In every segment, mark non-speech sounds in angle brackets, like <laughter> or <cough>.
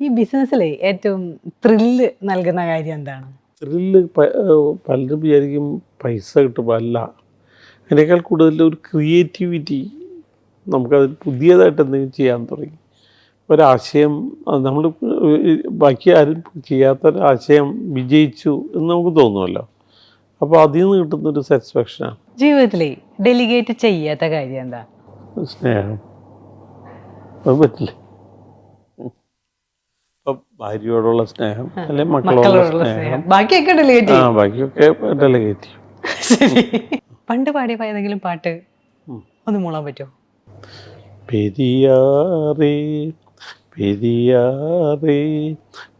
ഈ ബിസിനസ്സിൽ ഏറ്റവും ത്രില്ല് നൽകുന്ന കാര്യം എന്താണ്? ത്രില്ല് പലരും വിചാരിക്കും പൈസ കിട്ടുമ്പോൾ അല്ല. അതിനേക്കാൾ കൂടുതൽ ഒരു ക്രിയേറ്റിവിറ്റി നമുക്കതിൽ പുതിയതായിട്ട് എന്തെങ്കിലും ചെയ്യാൻ തുടങ്ങി. ഒരാശയം നമ്മൾ ബാക്കി ആരും ചെയ്യാത്ത ഒരാശയം വിജയിച്ചു എന്ന് നമുക്ക് തോന്നുമല്ലോ. അപ്പോൾ അതിൽ നിന്ന് കിട്ടുന്നൊരു സാറ്റിസ്ഫാക്ഷനാണ് ജീവിതത്തിലെ ഡെലിഗേറ്റ് ചെയ്യാത്ത കാര്യം എന്താ? സ്നേഹം. അത് പറ്റില്ല. ഭാര്യയോടുള്ള സ്നേഹം അല്ലെങ്കിൽ മക്കളോടുള്ള സ്നേഹം. ബാക്കിയൊക്കെ ഡെലിഗേറ്റ് ആ ബാക്കിയൊക്കെ ഡെലിഗേറ്റ് ശരി. പണ്ട് പാടിയ ഏതെങ്കിലും പാട്ട് ഒന്ന് മൂളാൻ പറ്റുമോ? പെരിയാറേ പെരിയാറേ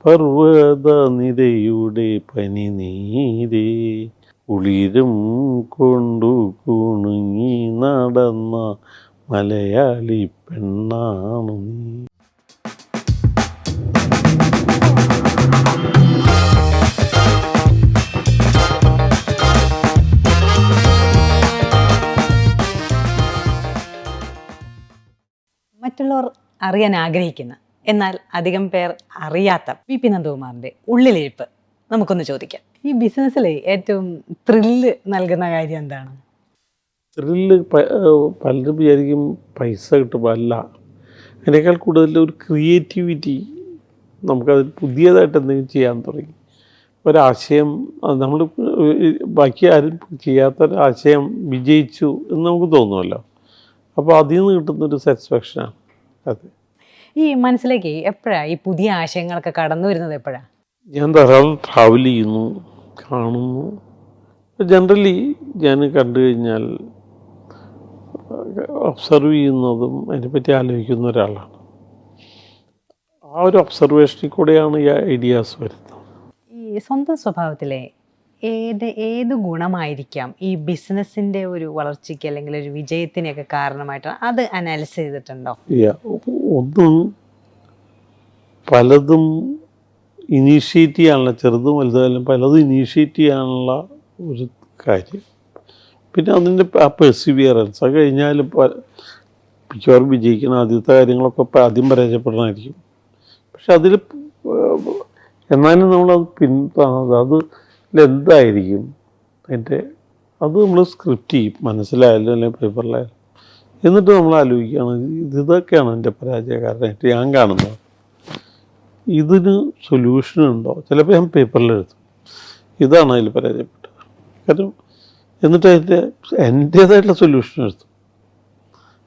പർവത നിരയുടെ പനി നീരേ ഉളിരും കൊണ്ടു കുണുങ്ങി നടന്ന മലയാളി പെണ്ണാണു നീ. മറ്റുള്ളവർ അറിയാൻ ആഗ്രഹിക്കുന്ന എന്നാൽ അധികം പേർ അറിയാത്ത വി പി നന്ദകുമാറിന്റെ ഉള്ളിലിരിപ്പ് നമുക്കൊന്ന് ചോദിക്കാം. ഈ ബിസിനസ്സിൽ ഏറ്റവും ത്രില്ല് നൽകുന്ന കാര്യം എന്താണ്? ത്രില്ല് പലരും വിചാരിക്കും പൈസ കിട്ടുമ്പോൾ അല്ല അതിനേക്കാൾ കൂടുതൽ ഒരു ക്രിയേറ്റിവിറ്റി നമുക്കതിൽ പുതിയതായിട്ട് എന്തെങ്കിലും ചെയ്യാൻ തുടങ്ങി. ഒരാശയം നമ്മൾ ബാക്കി ആരും ചെയ്യാത്ത ഒരാശയം വിജയിച്ചു എന്ന് നമുക്ക് തോന്നുമല്ലോ. അപ്പോൾ അതിൽ നിന്ന് കിട്ടുന്നൊരു സാറ്റിസ്ഫാക്ഷനാണ് അത്. ഈ മനസ്സിലേക്ക് എപ്പോഴാണ് ഈ പുതിയ ആശയങ്ങളൊക്കെ കടന്നു വരുന്നത് എപ്പോഴാണ് ഞാൻ ധാരാളം ട്രാവൽ ചെയ്യുന്നു കാണുന്നു. ജനറലി ഞാൻ കണ്ടു കഴിഞ്ഞാൽ ഒബ്സർവ് ചെയ്യുന്നതും അതിനെപ്പറ്റി ആലോചിക്കുന്ന ഒരാളാണ്. ആ ഒരു ഒബ്സർവേഷനിൽ കൂടെയാണ് ഈ ഐഡിയാസ് വരുന്നത്. ഈ സ്വന്തം സ്വഭാവത്തിലെ ഏത് ഏത് ഗുണമായിരിക്കാം ഈ ബിസിനസ്സിന്റെ ഒരു വളർച്ചയ്ക്ക് അല്ലെങ്കിൽ ഒരു വിജയത്തിനൊക്കെ കാരണമായിട്ട് അത് അനാലിസ് ചെയ്തിട്ടുണ്ടോ. ഒന്ന് പലതും ഇനീഷ്യേറ്റ് ചെയ്യാനുള്ള ചെറുതും വലുതായാലും പലതും ഇനീഷ്യേറ്റ് ചെയ്യാനുള്ള ഒരു കാര്യം. പിന്നെ അതിന്റെ ആ പെർസിവിയറൻസ് അത് കഴിഞ്ഞാൽ മിക്കവാറും വിജയിക്കുന്ന ആദ്യത്തെ കാര്യങ്ങളൊക്കെ ആദ്യം പരാജയപ്പെടണമായിരിക്കും പക്ഷെ അതിൽ എന്നാലും നമ്മളത് പിൻ അത് എന്തായിരിക്കും അതിന്റെ അത് നമ്മൾ സ്ക്രിപ്റ്റ് ചെയ്യും. മനസ്സിലായാലും അല്ലെങ്കിൽ പേപ്പറിലായാലും എന്നിട്ട് നമ്മൾ ആലോചിക്കുകയാണ് ഇത് ഇതൊക്കെയാണ് എന്റെ പരാജയ. കാരണമായിട്ട് ഞാൻ കാണുന്നത്. ഇതിന് സൊല്യൂഷൻ ഉണ്ടോ? ചിലപ്പോൾ ഞാൻ പേപ്പറിലെഴുതും ഇതാണ് അതിൽ പരാജയപ്പെട്ടത്. കാരണം എന്നിട്ട് അതിന്റെ എന്റേതായിട്ടുള്ള സൊല്യൂഷൻ എഴുതും.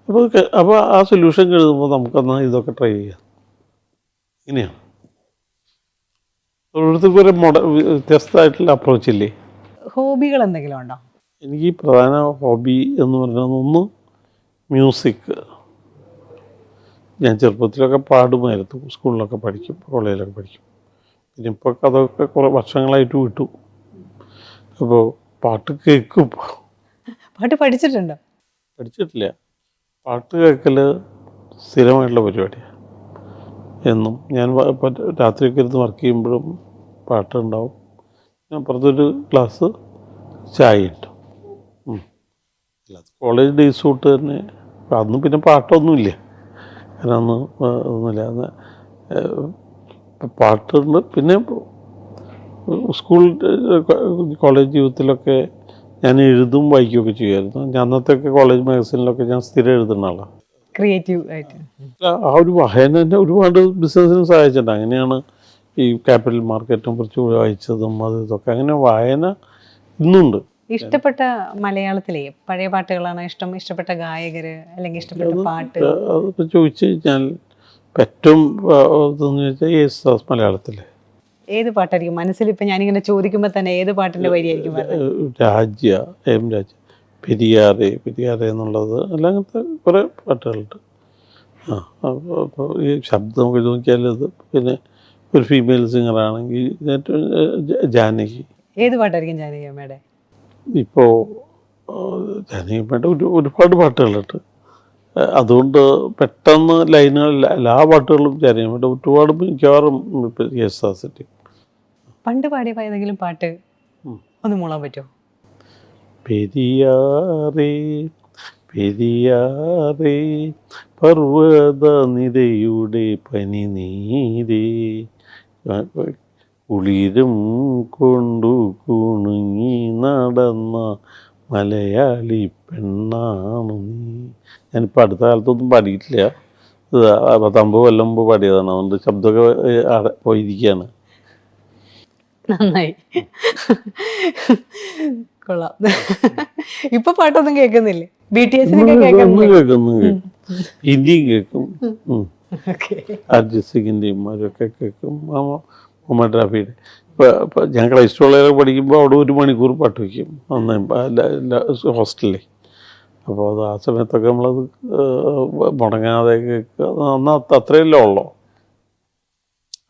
അപ്പോൾ അപ്പോൾ ആ സൊല്യൂഷൻ എഴുതുമ്പോൾ നമുക്കെന്നാൽ ഇതൊക്കെ ട്രൈ ചെയ്യാം. ഇങ്ങനെയാണ്. ഒരു മോഡ വ്യത്യസ്തമായിട്ടുള്ള അപ്രോച്ച് ഇല്ലേ? ഹോബികൾ എന്തെങ്കിലും ഉണ്ടോ? എനിക്ക് പ്രധാന ഹോബി എന്ന് പറയുന്നത് ഒന്ന് മ്യൂസിക് ഞാൻ ചെറുപ്പത്തിലൊക്കെ പാടുമായിരുന്നു. സ്കൂളിലൊക്കെ പഠിക്കും കോളേജിലൊക്കെ പഠിക്കും. പിന്നെ ഇപ്പോൾ അതൊക്കെ കുറേ വർഷങ്ങളായിട്ട് വിട്ടു. അപ്പോൾ പാട്ട് കേൾക്കും. പാട്ട് പഠിച്ചിട്ടുണ്ടോ? പഠിച്ചിട്ടില്ല. പാട്ട് കേൾക്കൽ സ്ഥിരമായിട്ടുള്ള പരിപാടിയാണ് എന്നും ഞാൻ രാത്രിയൊക്കെ ഇരുന്ന് വർക്ക് ചെയ്യുമ്പോഴും പാട്ടുണ്ടാവും. ഞാൻ അപ്പുറത്തൊരു ഗ്ലാസ് ചായ ഉണ്ട് കോളേജ് ഡേയ്സ് തൊട്ട് തന്നെ അന്ന് പിന്നെ പാട്ടൊന്നുമില്ല. കാരണം അന്ന് ഒന്നുമില്ല. അന്ന് പാട്ടുണ്ട്. പിന്നെ സ്കൂൾ കോളേജ് ജീവിതത്തിലൊക്കെ ഞാൻ എഴുതും വായിക്കുകയൊക്കെ ചെയ്യുമായിരുന്നു. ഞാൻ അന്നത്തെയൊക്കെ കോളേജ് മാഗസീനിലൊക്കെ ഞാൻ സ്ഥിരം എഴുതുന്ന ആളാണ് ക്രിയേറ്റീവ് ആയിട്ട്. ആ ഒരു വായന തന്നെ ഒരുപാട് ബിസിനസ്സിനും സഹായിച്ചിട്ടുണ്ട്. അങ്ങനെയാണ് ഈ ക്യാപിറ്റൽ മാർക്കറ്റിനെ കുറിച്ച് വായിച്ചതും അത് ഇതൊക്കെ അങ്ങനെ വായന ഇന്നുണ്ട്. ഇഷ്ടപ്പെട്ട മലയാളത്തിലെ പഴയ പാട്ടുകളാണ് ഇഷ്ടം? ഇഷ്ടപ്പെട്ട ഗായകര് അല്ലെങ്കിൽ ഇഷ്ടപ്പെട്ട പാട്ട്? അതൊക്കെ ചോദിച്ചു കഴിഞ്ഞാൽ ഏറ്റവും ഇതെന്ന് വെച്ചാൽ യേശുദാസ് മലയാളത്തിലെ. ഏത് പാട്ടായിരിക്കും? മനസ്സിൽ ഇപ്പം ഞാനിങ്ങനെ ചോദിക്കുമ്പോൾ തന്നെ ഏത് പാട്ടിന്റെ വരിയായിരിക്കും രാജ്യ എം രാജ്യ പെരിയാറെ പെരിയാറെ എന്നുള്ളത് അല്ല അങ്ങനത്തെ കുറേ പാട്ടുകളുണ്ട്. ആ അപ്പോൾ ഈ ശബ്ദം ഒക്കെ നോക്കിയാൽ അത് പിന്നെ ഒരു ഫീമെയിൽ സിംഗറാണെങ്കിൽ ഏറ്റവും ജാനകി. ഏത് പാട്ടായിരിക്കും ജാനകി അമ്മയുടെ? ഇപ്പോൾ ജാനകിയമ്മയുടെ ഒരു ഒരുപാട് പാട്ടുകളുണ്ട്. അതുകൊണ്ട് പെട്ടെന്ന് ലൈനുകളിൽ എല്ലാ പാട്ടുകളും ജാനകിയമ്മയുടെ ഒരുപാട് മിക്കവാറും യേശുദാസിന്റെ പണ്ട് പാടിയ ഏതെങ്കിലും പാട്ട് ഒന്ന് മൂളാൻ പറ്റുമോ? പെരിയാറേ പെരിയാറേ പർവത നിരയുടെ പനി നീരേ കുളിരും കൊണ്ടു കുണുങ്ങി നടന്ന മലയാളി പെണ്ണാണ് നീ. ഞാനിപ്പോൾ അടുത്ത കാലത്തൊന്നും പാടിയിട്ടില്ല. പത്തമ്പത് കൊല്ലം മുമ്പ് പാടിയതാണ്. അതുകൊണ്ട് ശബ്ദമൊക്കെ പോയിരിക്കുകയാണ് നന്നായി. കൊള്ളാം. ഇപ്പൊ പാട്ടൊന്നും കേൾക്കുന്നില്ലേ? ബി ടി എസിനൊക്കെ കേൾക്കുന്നു കേൾക്കും. ഹിന്ദിയും കേൾക്കും അർജിത് സിംഗിന്റെയും അവരൊക്കെ കേൾക്കും. മുഹമ്മദ് റാഫിയുടെ ഇപ്പോൾ ഇപ്പോൾ ഞാൻ ക്രൈസ്റ്റ് കോളേജിലൊക്കെ പഠിക്കുമ്പോൾ അവിടെ ഒരു മണിക്കൂർ പാട്ട് വയ്ക്കും. അന്ന് ഹോസ്റ്റലിൽ അപ്പോൾ അത് ആ സമയത്തൊക്കെ നമ്മളത് മുടങ്ങാതെ കേൾക്കുക. അന്ന് അത് അത്രയല്ലേ ഉള്ളൂ?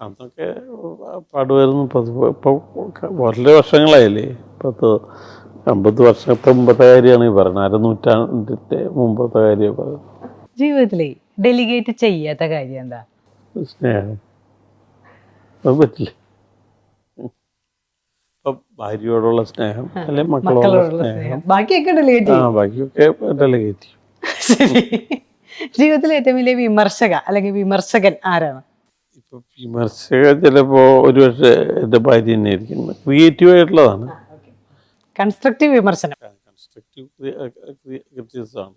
അന്നൊക്കെ പാടുമായിരുന്നു പതിവ് ഇപ്പോൾ വളരെ വർഷങ്ങളായില്ലേ? പത്ത് അമ്പത് വർഷത്തെ മുമ്പത്തെ കാര്യമാണ് ഈ പറയുന്നത്. അര നൂറ്റാണ്ടിന്റെ മുമ്പത്തെ കാര്യം പറയുന്നത്. ജീവിതത്തിലേ? ഡെലിഗേറ്റ് ചെയ്യാത്ത കാര്യം എന്താ? സ്നേഹം. പറ്റില്ല. ഭാര്യയോടുള്ള സ്നേഹം അല്ലെ മക്കളോടുള്ള സ്നേഹം. ബാക്കിയൊക്കെ ഡെലിഗേറ്റ് ആ ബാക്കിയൊക്കെ ഡെലിഗേറ്റ് ചെയ്യും. ശരി. ജീവിതത്തിലെ ഏറ്റവും വലിയ വിമർശക അല്ലെങ്കിൽ വിമർശകൻ ആരാണ്? ഇപ്പൊ വിമർശകൻ ചിലപ്പോ ഒരു പക്ഷേ എന്റെ ഭാര്യ തന്നെ ആയിരിക്കും. ക്രിയേറ്റീവ് ആയിട്ടുള്ളതാണ്. കൺസ്ട്രക്റ്റീവ് വിമർശനം. കൺസ്ട്രക്റ്റീവ് ക്രിറ്റിസിസം ആണ്.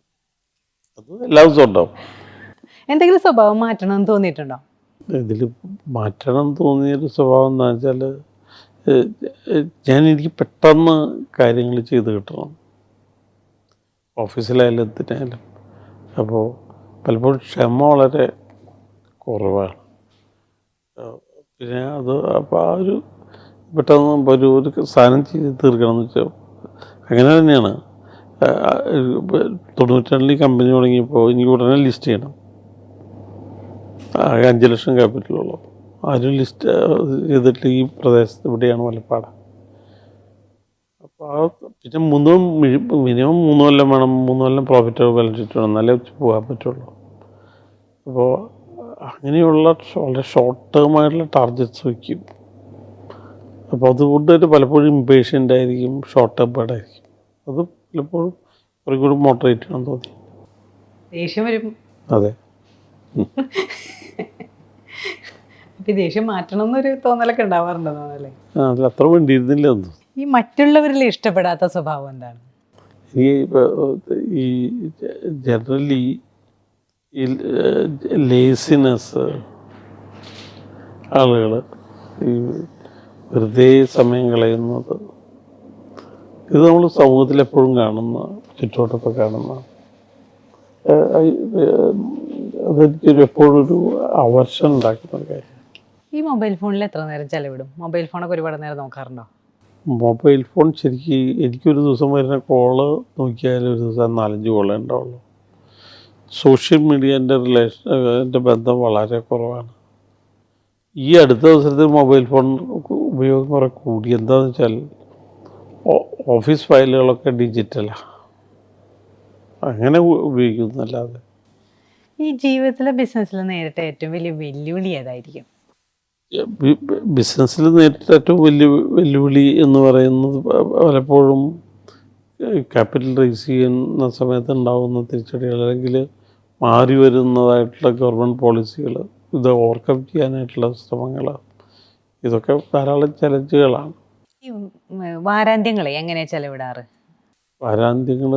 അത് എല്ലാ ദിവസവും ഉണ്ടാവും. എന്തെങ്കിലും സ്വഭാവം മാറ്റണം എന്ന് തോന്നിയിട്ടുണ്ടോ? ഇതിൽ മാറ്റണം തോന്നിയൊരു സ്വഭാവം എന്താ വെച്ചാൽ ഞാൻ എനിക്ക് പെട്ടെന്ന് കാര്യങ്ങൾ ചെയ്ത് കിട്ടണം. ഓഫീസിലായാലും എന്തിനായാലും. അപ്പോൾ പലപ്പോഴും ക്ഷമ വളരെ കുറവാണ്. പിന്നെ അത് അപ്പോൾ ആ ഒരു പെട്ടെന്ന് ഒരു ഒരു സാധനം ചെയ്ത് തീർക്കണം എന്ന് വെച്ചാൽ അങ്ങനെ തന്നെയാണ്. തൊണ്ണൂറ്റി രണ്ടിൽ കമ്പനി തുടങ്ങിയപ്പോൾ എനിക്ക് ഉടനെ ലിസ്റ്റ് ചെയ്യണം. ആകെ അഞ്ച് ലക്ഷം ക്യാപിറ്റലുള്ളൂ ആരും ലിസ്റ്റ് ചെയ്തിട്ട് ഈ പ്രദേശത്ത് ഇവിടെയാണ് വലപ്പാട്. അപ്പോൾ ആ പിന്നെ മൂന്ന് മിനിമം മൂന്ന് കൊല്ലം വേണം മൂന്ന് കൊല്ലം പ്രോഫിറ്റ് ബാലൻസ് ഷീറ്റ് വേണം എന്നാലേ പോകാൻ പറ്റുള്ളൂ. അപ്പോൾ അങ്ങനെയുള്ള വളരെ ഷോർട്ട് ടേം ആയിട്ടുള്ള ടാർഗറ്റ്സ് വയ്ക്കും. അപ്പോൾ അത് തന്നെ പലപ്പോഴും ഇമ്പേഷ്യന്റ് ആയിരിക്കും ഷോർട്ട് ടേം ആയിരിക്കും അത് പലപ്പോഴും കുറേ കൂടി മോട്ടറേറ്റ് ചെയ്യണം തോന്നി. ദേഷ്യം വരും. അതെ. <laughs> ഈ ദേഷ്യം മാറ്റണം എന്നൊരു തോന്നലൊക്കെ ഉണ്ടാവാറുണ്ടോ അത്ര വേണ്ടിയിരുന്നില്ല ഒന്നും ഈ മറ്റുള്ളവരിൽ ഇഷ്ടപ്പെടാത്ത സ്വഭാവം എന്താണ്? ഈ ഈ ജനറലി ലേസിനസ് ആളുകൾ ഈ വെറുതെ സമയം കളയുന്നത് ഇത് നമ്മൾ സമൂഹത്തിൽ എപ്പോഴും കാണുന്ന ചുറ്റോട്ടൊക്കെ കാണുന്ന അതെനിക്കൊരു എപ്പോഴും ഒരു അവർഷം ഉണ്ടാക്കുന്ന കാര്യം. ഈ മൊബൈൽ ഫോണിൽ എത്ര നേരം ചെലവിടും? മൊബൈൽ ഫോണൊക്കെ ഒരുപാട് നേരം നോക്കാറുണ്ടോ? മൊബൈൽ ഫോൺ ശരിക്ക് എനിക്കൊരു ദിവസം വരുന്ന കോൾ നോക്കിയാൽ ഒരു ദിവസം നാലഞ്ച് കോളേ ഉണ്ടാവുള്ളൂ. സോഷ്യൽ മീഡിയ എന്റെ റിലേഷൻ എന്റെ ബന്ധം വളരെ കുറവാണ്. ഈ അടുത്ത അവസരത്തിൽ മൊബൈൽ ഫോൺ ഉപയോഗം കുറെ കൂടി. എന്താണെന്ന് വെച്ചാൽ ഓഫീസ് ഫയലുകളൊക്കെ ഡിജിറ്റലാണ് അങ്ങനെ ഉപയോഗിക്കുന്നല്ലാതെ. ഈ ജീവിതത്തിലെ ബിസിനസ്സിൽ നേരിട്ട ഏറ്റവും വലിയ വെല്ലുവിളി ഏതായിരിക്കും? ബിസിനസ്സിൽ നേരിട്ട ഏറ്റവും വലിയ വെല്ലുവിളി എന്ന് പറയുന്നത് പലപ്പോഴും ക്യാപിറ്റൽ റേസ് ചെയ്യുന്ന സമയത്ത് ഉണ്ടാകുന്ന തിരിച്ചടികൾ അല്ലെങ്കിൽ മാറി വരുന്നതായിട്ടുള്ള ഗവൺമെന്റ് പോളിസികൾ ഇത് ഓവർകം ചെയ്യാനായിട്ടുള്ള ശ്രമങ്ങൾ ഇതൊക്കെ ധാരാളം ചലഞ്ചുകളാണ്. വാരാന്ത്യങ്ങളെ എങ്ങനെ ചെലവിടാറ്? വാരാന്ത്യങ്ങൾ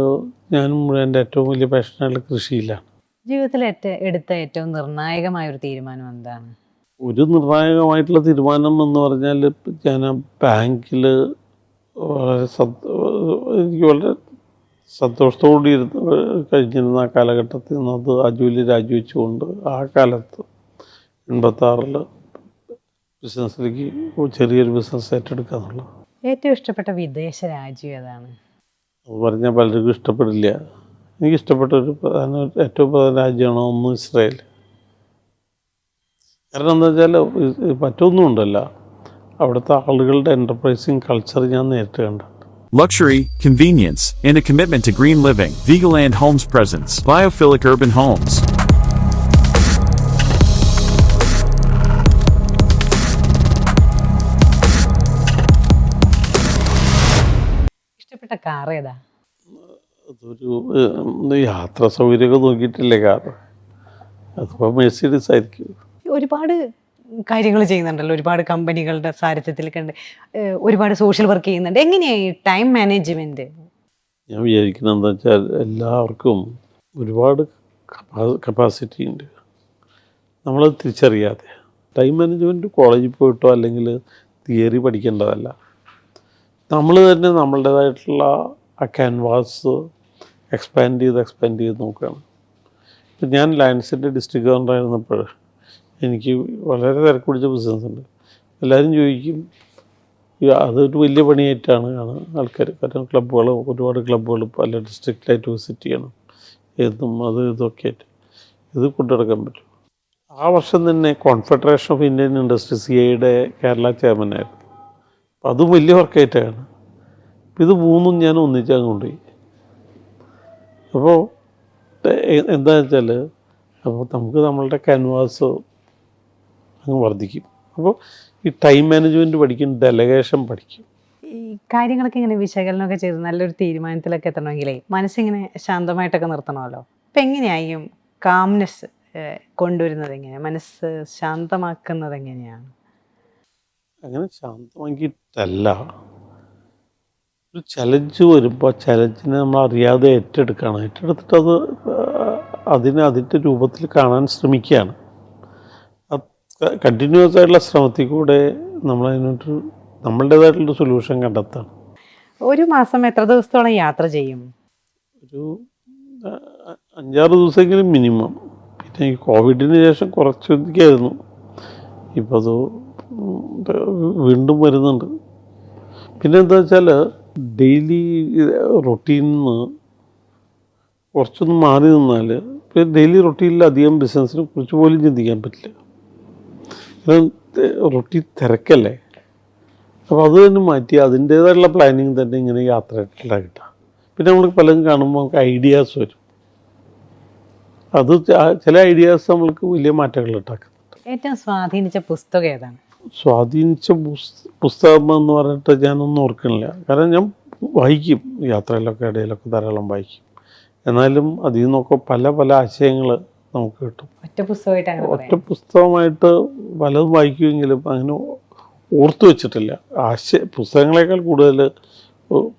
ഞാൻ എന്റെ ഏറ്റവും വലിയ പാഷനായിട്ടുള്ള കൃഷിയിലാണ്. ജീവിതത്തിൽ ഏറ്റ എടുത്ത ഏറ്റവും നിർണായകമായ ഒരു തീരുമാനം എന്താണ്? ഒരു നിർണായകമായിട്ടുള്ള തീരുമാനം എന്ന് പറഞ്ഞാൽ ഞാൻ ബാങ്കിൽ വളരെ എനിക്ക് വളരെ സന്തോഷത്തോടെ ഇരുന്ന് കഴിഞ്ഞിരുന്ന ആ കാലഘട്ടത്തിൽ നിന്ന് അത് ആ ജോലി രാജിവെച്ചുകൊണ്ട് ആ കാലത്ത് എൺപത്താറിൽ ബിസിനസ്സിലേക്ക് ചെറിയൊരു ബിസിനസ് ഏറ്റെടുക്കുക എന്നുള്ളത്. ഏറ്റവും ഇഷ്ടപ്പെട്ട വിദേശ രാജ്യം ഏതാണ്? അത് പറഞ്ഞാൽ പലർക്കും ഇഷ്ടപ്പെടില്ല. എനിക്ക് ഇഷ്ടപ്പെട്ട ഒരു പ്രധാന ഏറ്റവും പ്രധാന രാജ്യമാണ് ഒന്ന് ഇസ്രായേൽ. കാരണം എന്താ വെച്ചാൽ മറ്റൊന്നും ഉണ്ടല്ല അവിടുത്തെ ആളുകളുടെ എന്റർപ്രൈസിങ് കൾച്ചർ ഞാൻ നേരിട്ട് കണ്ടു Luxury, convenience, and a commitment to green living. Vigaland Homes presents Biophilic Urban Homes. ഇഷ്ടപ്പെട്ട കാർ ഏതാ? അതൊരു യാത്രാ സൗകര്യമൊക്കെ നോക്കിയിട്ടില്ലേ കാർ അതിപ്പോൾ മെഴ്സിഡീസ് ആയിരിക്കും. ഒരുപാട് കാര്യങ്ങൾ ചെയ്യുന്നുണ്ടല്ലോ. ഒരുപാട് കമ്പനികളുടെ സാരഥ്യത്തിലൊക്കെ ഉണ്ട്. ഒരുപാട് സോഷ്യൽ വർക്ക് ചെയ്യുന്നുണ്ട്. എങ്ങനെയാണ് ഈ ടൈം മാനേജ്മെന്റ് ഞാൻ വിചാരിക്കുന്നത് എന്താ വെച്ചാൽ എല്ലാവർക്കും ഒരുപാട് കപ്പാസിറ്റി ഉണ്ട്. നമ്മളത് തിരിച്ചറിയാതെ. ടൈം മാനേജ്മെന്റ് കോളേജിൽ പോയിട്ടോ അല്ലെങ്കിൽ തിയറി പഠിക്കേണ്ടതല്ല. നമ്മൾ തന്നെ നമ്മളുടേതായിട്ടുള്ള ആ ക്യാൻവാസ് എക്സ്പാൻഡ് ചെയ്ത് എക്സ്പാൻഡ് ചെയ്ത് നോക്കുകയാണ്. ഇപ്പം ഞാൻ ലയൻസിന്റെ ഡിസ്ട്രിക്ട് ഗവർണറായിരുന്നപ്പോൾ എനിക്ക് വളരെ തിരക്ക് പിടിച്ച ബിസിനസ് ഉണ്ട് എല്ലാവരും ചോദിക്കും അതൊരു വലിയ പണിയായിട്ടാണ് ആണ് ആൾക്കാർ കാരണം ക്ലബ്ബുകൾ ഒരുപാട് ക്ലബ്ബുകൾ പല ഡിസ്ട്രിക്റ്റിലായിട്ട് വിസിറ്റ് ചെയ്യണം. എന്നും അത് ഇതൊക്കെ ആയിട്ട്. ഇത് കൊണ്ടുനടക്കാൻ പറ്റും. ആ വർഷം തന്നെ confederation of Indian industry C ഐയുടെ കേരള ചെയർമാനായിരുന്നു അപ്പം അതും വലിയ വർക്കായിട്ടാണ്. ഇത് മൂന്നും ഞാൻ ഒന്നിച്ചാൽ കൊണ്ടുപോയി. അപ്പോൾ എന്താ വെച്ചാൽ അപ്പോൾ നമുക്ക് നമ്മളുടെ ക്യാൻവാസ് അങ്ങ് വർദ്ധിക്കും. അപ്പോൾ ഈ ടൈം മാനേജ്മെന്റ് പഠിക്കും ഡെലഗേഷൻ പഠിക്കും. ഈ കാര്യങ്ങളൊക്കെ ഇങ്ങനെ വിശകലനമൊക്കെ ചെയ്ത് നല്ലൊരു തീരുമാനത്തിലൊക്കെ എത്തണമെങ്കിലേ മനസ്സിങ്ങനെ ശാന്തമായിട്ടൊക്കെ നിർത്തണമല്ലോ. അപ്പം എങ്ങനെയായും കാംനെസ് കൊണ്ടുവരുന്നത് എങ്ങനെയാണ് മനസ്സ് ശാന്തമാക്കുന്നത് എങ്ങനെയാണ്? അങ്ങനെ ശാന്തമാക്കിയിട്ടല്ല. ഒരു ചലഞ്ച് വരുമ്പോൾ ചലഞ്ചിനെ നമ്മൾ അറിയാതെ ഏറ്റെടുക്കണം ഏറ്റെടുത്തിട്ട് അത് അതിനെ അതിന്റെ രൂപത്തിൽ കാണാൻ ശ്രമിക്കുകയാണ്. കണ്ടിന്യൂസ് ആയിട്ടുള്ള ശ്രമത്തിൽ കൂടെ നമ്മളതിനൊരു നമ്മളുടേതായിട്ടുള്ള സൊല്യൂഷൻ കണ്ടെത്താണ്. ഒരു മാസം എത്ര ദിവസത്തോളം യാത്ര ചെയ്യും? ഒരു അഞ്ചാറ് ദിവസമെങ്കിലും മിനിമം പിന്നെ ഈ കോവിഡിന് ശേഷം കുറച്ചൊക്കെയായിരുന്നു ഇപ്പോൾ അത് വീണ്ടും വരുന്നുണ്ട്. പിന്നെ എന്താ വെച്ചാൽ ഡെയിലി റൊട്ടീനിൽ നിന്ന് കുറച്ചൊന്ന് മാറി നിന്നാൽ പിന്നെ ഡെയിലി റൊട്ടീനിൽ അധികം ബിസിനസ്സിനെ കുറിച്ച് പോലും ചിന്തിക്കാൻ പറ്റില്ല. റൊട്ടി തിരക്കല്ലേ? അപ്പോൾ അത് തന്നെ മാറ്റി അതിന്റേതായിട്ടുള്ള പ്ലാനിങ് തന്നെ ഇങ്ങനെ യാത്രയായിട്ടുള്ള കിട്ടുക പിന്നെ നമ്മൾ പലതും കാണുമ്പോൾ നമുക്ക് ഐഡിയാസ് വരും. അത് ചില ഐഡിയാസ് നമ്മൾക്ക് വലിയ മാറ്റങ്ങൾ ഉണ്ടാക്കുന്നുണ്ട്. ഏറ്റവും സ്വാധീനിച്ച പുസ്തകം ഏതാണ്? സ്വാധീനിച്ച പുസ്- പുസ്തകം എന്ന് പറഞ്ഞിട്ട് ഞാനൊന്നും ഓർക്കണില്ല കാരണം ഞാൻ വായിക്കും. യാത്രയിലൊക്കെ ഇടയിലൊക്കെ ധാരാളം വായിക്കും. എന്നാലും അതിൽ നിന്നൊക്കെ പല പല ആശയങ്ങൾ നമുക്ക് കിട്ടും. ഒറ്റ പുസ്തകമായിട്ട് ഒറ്റ പുസ്തകമായിട്ട് പലതും വായിക്കുമെങ്കിലും അങ്ങനെ ഓർത്തു വെച്ചിട്ടില്ല. ആശയ പുസ്തകങ്ങളെക്കാൾ കൂടുതൽ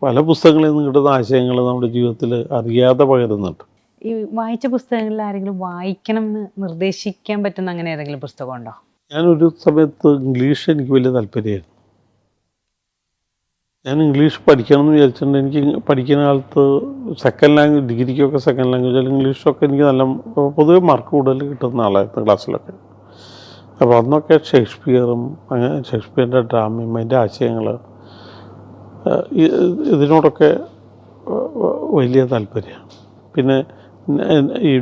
പല പുസ്തകങ്ങളിൽ നിന്ന് കിട്ടുന്ന ആശയങ്ങൾ നമ്മുടെ ജീവിതത്തിൽ അറിയാതെ പകരുന്നുണ്ട്. ഈ വായിച്ച പുസ്തകങ്ങളിൽ ആരെങ്കിലും വായിക്കണം എന്ന് നിർദ്ദേശിക്കാൻ പറ്റുന്ന അങ്ങനെ ഏതെങ്കിലും പുസ്തകമുണ്ടോ? ഞാനൊരു സമയത്ത് ഇംഗ്ലീഷ് എനിക്ക് വലിയ താല്പര്യമായിരുന്നു. ഞാൻ ഇംഗ്ലീഷ് പഠിക്കണം എന്ന് വിചാരിച്ചിട്ടുണ്ട്. എനിക്ക് പഠിക്കുന്ന കാലത്ത് സെക്കൻഡ് ലാംഗ്വേജ് ഡിഗ്രിക്കൊക്കെ സെക്കൻഡ് ലാംഗ്വേജ് അല്ലെങ്കിൽ ഇംഗ്ലീഷൊക്കെ എനിക്ക് നല്ല പൊതുവെ മാർക്ക് കൂടുതൽ കിട്ടുന്ന ആളായിരുന്നു ക്ലാസ്സിലൊക്കെ അപ്പോൾ അന്നൊക്കെ ഷേക്സ്പിയറും അങ്ങനെ ഷേക്സ്പിയറിന്റെ ഡ്രാമയും അതിന്റെ ആശയങ്ങൾ ഇതിനോടൊക്കെ വലിയ താല്പര്യമാണ് പിന്നെ ഈ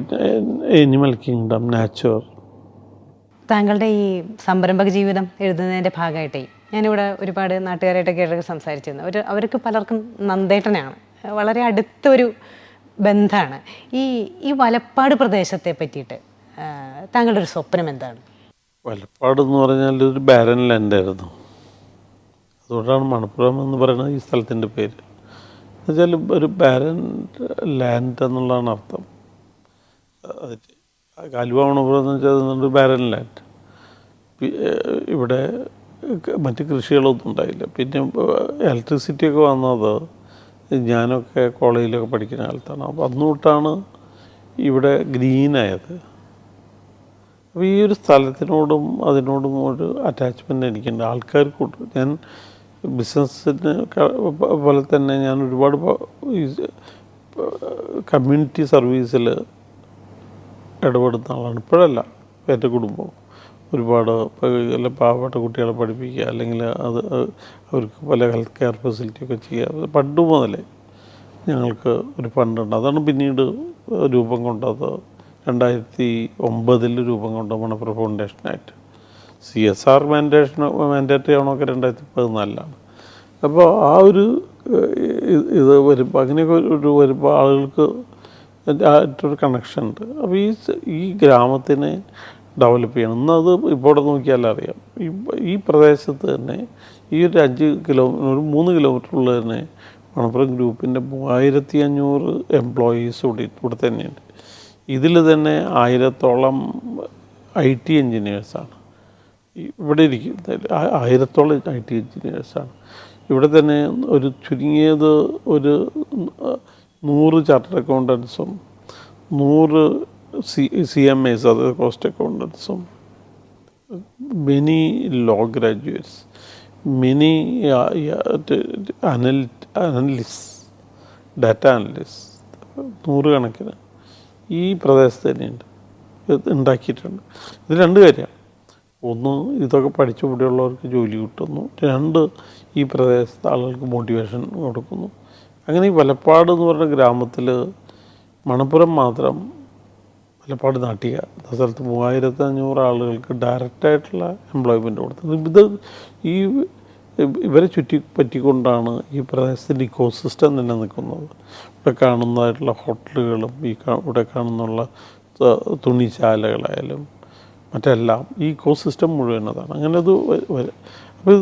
എനിമൽ കിങ്ഡം നാച്ചുറൽ താങ്കളുടെ ഈ സംരംഭക ജീവിതം എഴുതുന്നതിന്റെ ഭാഗമായിട്ടേ ഞാനിവിടെ ഒരുപാട് നാട്ടുകാരായിട്ടൊക്കെ ഇടയ്ക്ക് സംസാരിച്ചിരുന്നു. ഒരു അവർക്ക് പലർക്കും നന്ദേട്ടനാണ്. വളരെ അടുത്തൊരു ബന്ധമാണ്. ഈ ഈ വലപ്പാട് പ്രദേശത്തെ പറ്റിയിട്ട് താങ്കളുടെ ഒരു സ്വപ്നം എന്താണ്? വലപ്പാട് എന്ന് പറഞ്ഞാൽ ഒരു ബാരൻ ലാൻഡായിരുന്നു അതുകൊണ്ടാണ് മണപ്പുറം എന്ന് പറയുന്നത് ഈ സ്ഥലത്തിന്റെ പേര്. എന്നുവെച്ചാൽ ഒരു ബാരൻ ലാൻഡ് എന്നുള്ളതാണ് അർത്ഥം. കാലുവ മണപ്പുറം എന്ന് വെച്ചാൽ ബാരൻ ലാൻഡ് ഇവിടെ മറ്റ് കൃഷികളൊന്നും ഉണ്ടായില്ല. പിന്നെ ഇലക്ട്രിസിറ്റി ഒക്കെ വന്നത് ഞാനൊക്കെ കോളേജിലൊക്കെ പഠിക്കുന്ന കാലത്താണ്. അപ്പോൾ അന്ന് തൊട്ടാണ് ഇവിടെ ഗ്രീനായത്. അപ്പോൾ ഈ ഒരു സ്ഥലത്തിനോടും അതിനോടും ഒരു അറ്റാച്ച്മെന്റ് എനിക്കുണ്ട്. ആൾക്കാർ കൂട്ടും ഞാൻ ബിസിനസ്സിന് പോലെ തന്നെ ഞാൻ ഒരുപാട് കമ്മ്യൂണിറ്റി സർവീസിൽ ഇടപെടുന്ന ആളാണ്. ഇപ്പോഴല്ല എന്റെ കുടുംബം. ഒരുപാട് അല്ല പാവപ്പെട്ട കുട്ടികളെ പഠിപ്പിക്കുക അല്ലെങ്കിൽ അത് അവർക്ക് പല ഹെൽത്ത് കെയർ ഫെസിലിറ്റിയൊക്കെ ചെയ്യുക അത് പണ്ട് മുതലേ ഞങ്ങൾക്ക് ഒരു ഫണ്ടുണ്ട് അതാണ് പിന്നീട് രൂപം കൊണ്ടത്. രണ്ടായിരത്തി ഒമ്പതിൽ രൂപം കൊണ്ട Manappuram ഫൗണ്ടേഷനായിട്ട് C S R mandation mandatory ആണൊക്കെ രണ്ടായിരത്തി പതിനാലിലാണ്. അപ്പോൾ ആ ഒരു ഇത് വരുമ്പോൾ അങ്ങനെയൊക്കെ ഒരു വരുമ്പോൾ ആളുകൾക്ക് ആയിട്ടൊരു കണക്ഷൻ ഉണ്ട്. അപ്പോൾ ഈ ഈ ഗ്രാമത്തിനെ ഡെവലപ്പ് ചെയ്യണം. ഇന്നത് ഇപ്പോൾ ഇവിടെ നോക്കിയാൽ അറിയാം. ഈ ഈ പ്രദേശത്ത് തന്നെ ഈ ഒരു അഞ്ച് കിലോ ഒരു മൂന്ന് കിലോമീറ്റർ ഉള്ളിൽ തന്നെ മണപ്പുറം ഗ്രൂപ്പിന്റെ മൂവായിരത്തി അഞ്ഞൂറ് എംപ്ലോയീസ് ഇവിടെ ഇവിടെ തന്നെയുണ്ട്. ഇതിൽ തന്നെ ആയിരത്തോളം ഐ ടി എൻജിനീയേഴ്സാണ് ഇവിടെ ഇരിക്കും. ആയിരത്തോളം ഐ ടി എൻജിനീയേഴ്സാണ് ഇവിടെ തന്നെ ഒരു ചുരുങ്ങിയത് ഒരു നൂറ് ചാർട്ടർ അക്കൗണ്ടൻസും നൂറ് സി സി എം എസ് അത് കോസ്റ്റ് അക്കൗണ്ടൻസും many law graduates, many t- anal- analysts, data analyst നൂറുകണക്കിന് ഈ പ്രദേശത്ത് തന്നെയുണ്ട്. ഉണ്ടാക്കിയിട്ടുണ്ട്. ഇത് രണ്ട് കാര്യമാണ് ഒന്ന് ഇതൊക്കെ പഠിച്ച ഇവിടെയുള്ളവർക്ക് ജോലി കിട്ടുന്നു. രണ്ട് ഈ പ്രദേശത്തെ ആളുകൾക്ക് മോട്ടിവേഷൻ കൊടുക്കുന്നു. അങ്ങനെ ഈ വലപ്പാട് എന്ന് പറഞ്ഞ ഗ്രാമത്തിൽ മണപ്പുറം മാത്രം വലപ്പാട് നാട്ടിക എന്ന സ്ഥലത്ത് മൂവായിരത്തി അഞ്ഞൂറ് ആളുകൾക്ക് ഡയറക്റ്റായിട്ടുള്ള എംപ്ലോയ്മെന്റ് കൊടുത്തത്. ഇത് ഈ ഇവരെ ചുറ്റി പറ്റിക്കൊണ്ടാണ് ഈ പ്രദേശത്തിന്റെ ഇക്കോസിസ്റ്റം തന്നെ നിൽക്കുന്നത്. ഇവിടെ കാണുന്നതായിട്ടുള്ള ഹോട്ടലുകളും ഈ ഇവിടെ കാണുന്നുള്ള തുണിശാലകളായാലും മറ്റെല്ലാം ഈ ഇക്കോസിസ്റ്റം മുഴുവൻ അതാണ് അങ്ങനെ അത് അപ്പോൾ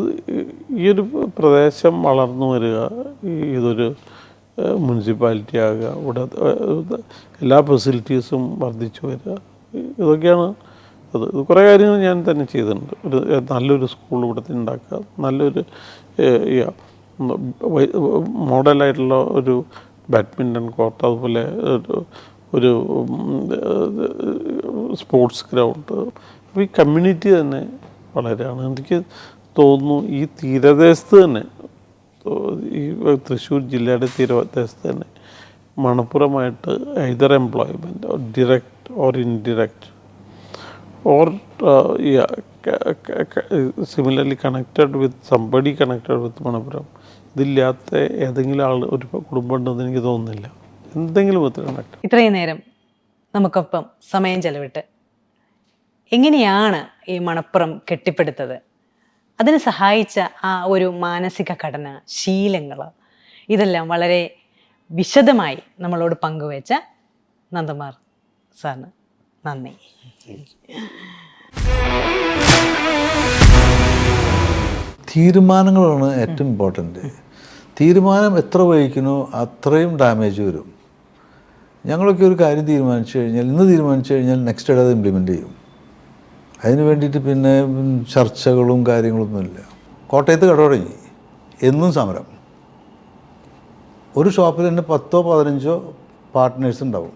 ഈ ഒരു പ്രദേശം വളർന്നു വരിക ഈ ഇതൊരു മുനിസിപ്പാലിറ്റി ആകുക ഇവിടെ എല്ലാ ഫെസിലിറ്റീസും വർദ്ധിച്ചു വരിക. ഇതൊക്കെയാണ് അത്. കുറേ കാര്യങ്ങൾ ഞാൻ തന്നെ ചെയ്തിട്ടുണ്ട്. ഒരു നല്ലൊരു സ്കൂൾ ഇവിടെ ഉണ്ടാക്കുക. നല്ലൊരു മോഡലായിട്ടുള്ള ഒരു ബാഡ്മിന്റൺ കോർട്ട് അതുപോലെ ഒരു സ്പോർട്സ് ഗ്രൗണ്ട്. അപ്പോൾ ഈ കമ്മ്യൂണിറ്റി തന്നെ വളരെയാണ് എനിക്ക് തോന്നുന്നു ഈ തീരദേശത്ത് തന്നെ ഈ തൃശ്ശൂർ ജില്ലയുടെ തീരദേശത്ത് തന്നെ മണപ്പുറമായിട്ട് either employment direct or indirect or similarly connected with somebody connected with Manappuram. ഇതില്ലാത്ത ഏതെങ്കിലും ആൾ ഒരു കുടുംബം ഉണ്ടെന്ന് എനിക്ക് തോന്നുന്നില്ല. എന്തെങ്കിലും വിധത്തിൽ ഇത്രയും നേരം നമുക്കൊപ്പം സമയം ചെലവിട്ട് എങ്ങനെയാണ് ഈ മണപ്പുറം കെട്ടിപ്പടുത്തത്? അതിന് സഹായിച്ച ആ ഒരു മാനസിക ഘടന ശീലങ്ങൾ ഇതെല്ലാം വളരെ വിശദമായി നമ്മളോട് പങ്കുവച്ച നന്ദമാർ സാറിന് നന്ദി. തീരുമാനങ്ങളാണ് ഏറ്റവും ഇമ്പോർട്ടന്റ് തീരുമാനം എത്ര വഹിക്കുന്നു അത്രയും ഡാമേജ് വരും. ഞങ്ങളൊക്കെ ഒരു കാര്യം തീരുമാനിച്ചു കഴിഞ്ഞാൽ ഇന്ന് തീരുമാനിച്ചു കഴിഞ്ഞാൽ നെക്സ്റ്റ് ഡേ അത് ഇംപ്ലിമെന്റ് ചെയ്യും. അതിന് വേണ്ടിയിട്ട് പിന്നെ ചർച്ചകളും കാര്യങ്ങളൊന്നുമില്ല. കോട്ടയത്ത് കട തുടങ്ങി എന്നും സമരം. ഒരു ഷോപ്പിൽ തന്നെ പത്തോ പതിനഞ്ചോ പാർട്ട്നേഴ്സ് ഉണ്ടാവും.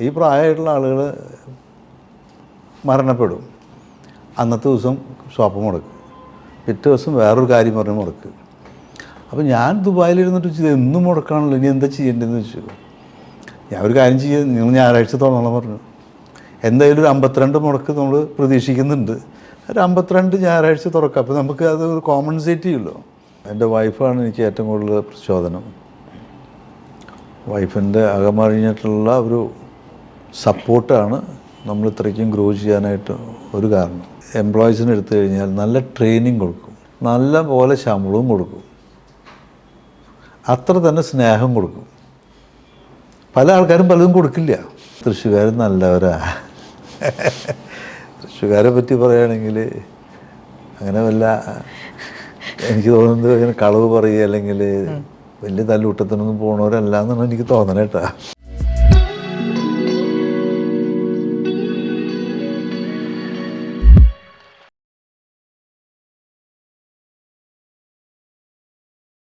ഈ പ്രായമായിട്ടുള്ള ആളുകൾ മരണപ്പെടും. അന്നത്തെ ദിവസം ഷോപ്പ് മുടക്ക്. പിറ്റേ ദിവസം വേറൊരു കാര്യം പറഞ്ഞ് മുടക്ക്. അപ്പോൾ ഞാൻ ദുബായിലിരുന്നിട്ട് ഇത് എന്നും മുടക്കാണല്ലോ. ഇനി എന്താ ചെയ്യേണ്ടതെന്ന് വെച്ചു. ഞാൻ ഒരു കാര്യം ചെയ്യാൻ നിങ്ങൾ ഞായറാഴ്ച തോന്നണം പറഞ്ഞു. എന്തായാലും ഒരു അമ്പത്തിരണ്ട് മുടക്ക് നമ്മൾ പ്രതീക്ഷിക്കുന്നുണ്ട്. ഒരു അമ്പത്തിരണ്ട് ഞായറാഴ്ച തുറക്കാം. അപ്പോൾ നമുക്ക് അത് കോമ്പൻസേറ്റ് ചെയ്യുമല്ലോ എന്റെ വൈഫാണ് എനിക്ക് ഏറ്റവും കൂടുതൽ പ്രചോദനം. വൈഫിന്റെ അകമറിഞ്ഞിട്ടുള്ള ഒരു സപ്പോർട്ടാണ് നമ്മൾ ഇത്രയ്ക്കും ഗ്രോ ചെയ്യാനായിട്ട് ഒരു കാരണം. എംപ്ലോയീസിന് എടുത്തു കഴിഞ്ഞാൽ നല്ല ട്രെയിനിങ് കൊടുക്കും. നല്ല പോലെ ശമ്പളവും കൊടുക്കും. അത്ര തന്നെ സ്നേഹം കൊടുക്കും. പല ആൾക്കാരും പലതും കൊടുക്കില്ല. തൃശ്ശൂകാർ നല്ലവരാ. തൃശ്ശൂകാരെ പറ്റി പറയുകയാണെങ്കിൽ അങ്ങനെ വല്ല എനിക്ക് തോന്നുന്നത് ഇങ്ങനെ കളവ് പറയുക അല്ലെങ്കിൽ വലിയ തല്ലൂട്ടത്തിനൊന്നും പോണവരല്ല എന്നാണ് എനിക്ക് തോന്നണേട്ടാ